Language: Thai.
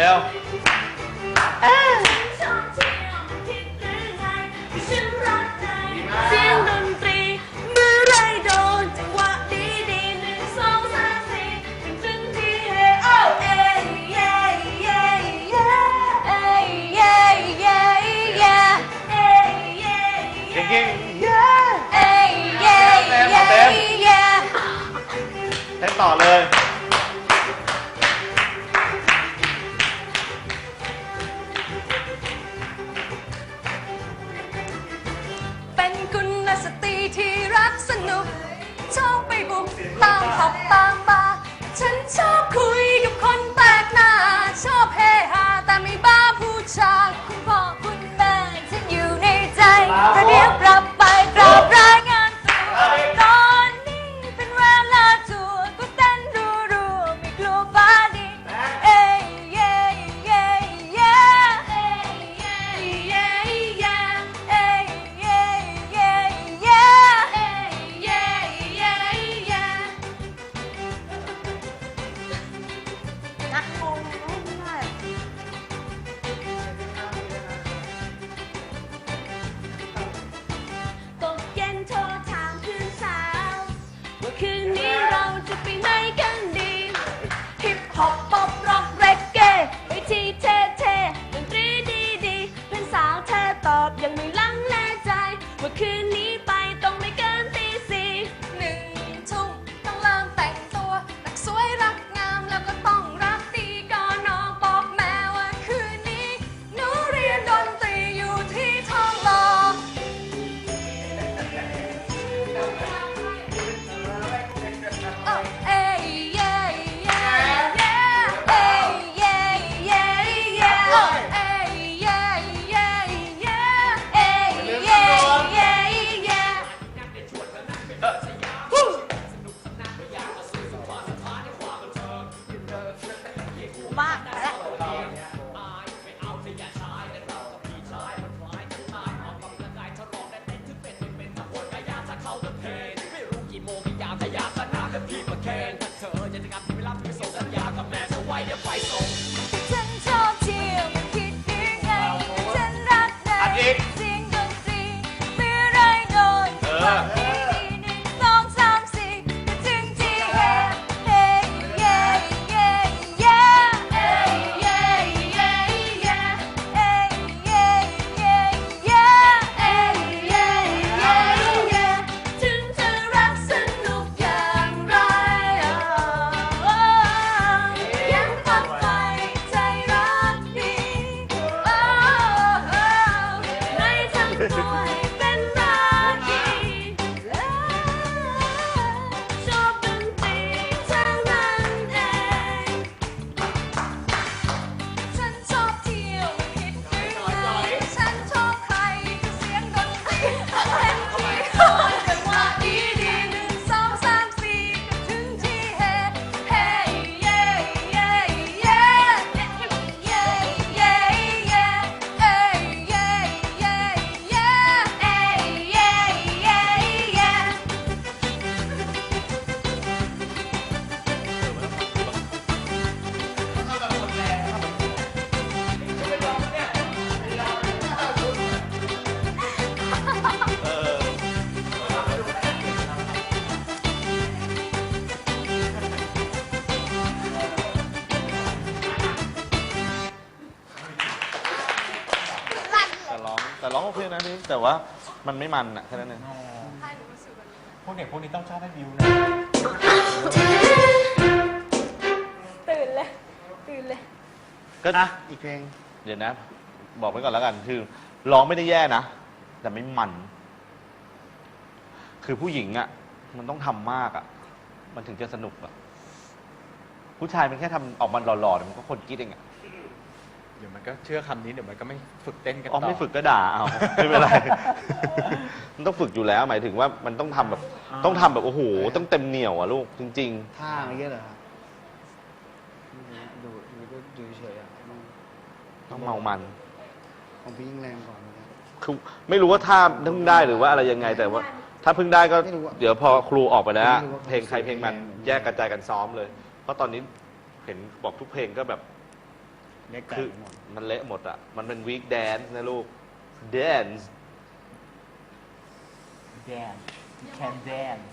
เร็วชอบเที่ยวคิดหรือไงที่ฉันรักในเสียงดนต่อไรโดนจังห ปบุกตามผับ นักงงไม่ได้ตกเย็นโทรถามเพื่อนสาว ว่าคืนนี้เราจะไปไหนกันดีฮิปฮอปป๊อปร็อกเรกเก้ไปที่เท่เท่ดนตรีดีดีๆเพื่อนสาวเธอตอบยังไม่ลังเลใจ ว่าคืน ฉันชอบเที่ยวไม่คิดยังไง ฉันรักในอัดอีกเสียงดนตรีเมื่อไรโดน เออ องโอเคนะนี่แต่ว่ามันไม่มันอะแค่นั้นเองพวกเด็กพวกนี้ต้องชอบให้บิวนะตื่นเลย ตื่นเลย ก็นะอีกเพลง เดี๋ยวนะ บอกไว้ก่อนแล้วกัน คือร้องไม่ได้แย่นะ แต่ไม่มัน คือผู้หญิงอะมันต้องทำมากอะมันถึงจะสนุกอะผู้ชายมันแค่ทำออกมาหล่อๆเดี๋ยวมันก็คนกรีดเองอะ เดี๋ยวมันก็เชื่อคำนี้เดี๋ยวมันก็ไม่ฝึกเต้นกันอ๋อต่อไม่ฝึกก็ด่าเอาไม่เป็นไร มันต้องฝึกอยู่แล้ว หมายถึงว่ามันต้องทำแบบต้องทำแบบโอ้โหต้องเต็มเหนียวอะลูกจริง ท่าไม่เงี้ยเหรอครับดูดูก็ดูเฉยๆอะๆ ต้องเมามันของพี่ยิ่งแรงกว่านะครับคือไม่รู้ว่าท่าเพิ่งได้หรือว่าอะไรยังไงแต่ว่า ถ้าเพิ่งได้ก็ไม่รู้อะเดี๋ยวพอครูออกไปแล้ว ไม่รู้ว่าเพลงใครเพลงมันเขาแยกกระจายกันซ้อมเลย เพราะตอนนี้เห็นบอกทุกเพลงก็แบบ เล็กไก่คือไปหมดมันเละหมดอะ มันเป็นวีคแดนซ์นะลูกแดนซ์ dance you can dance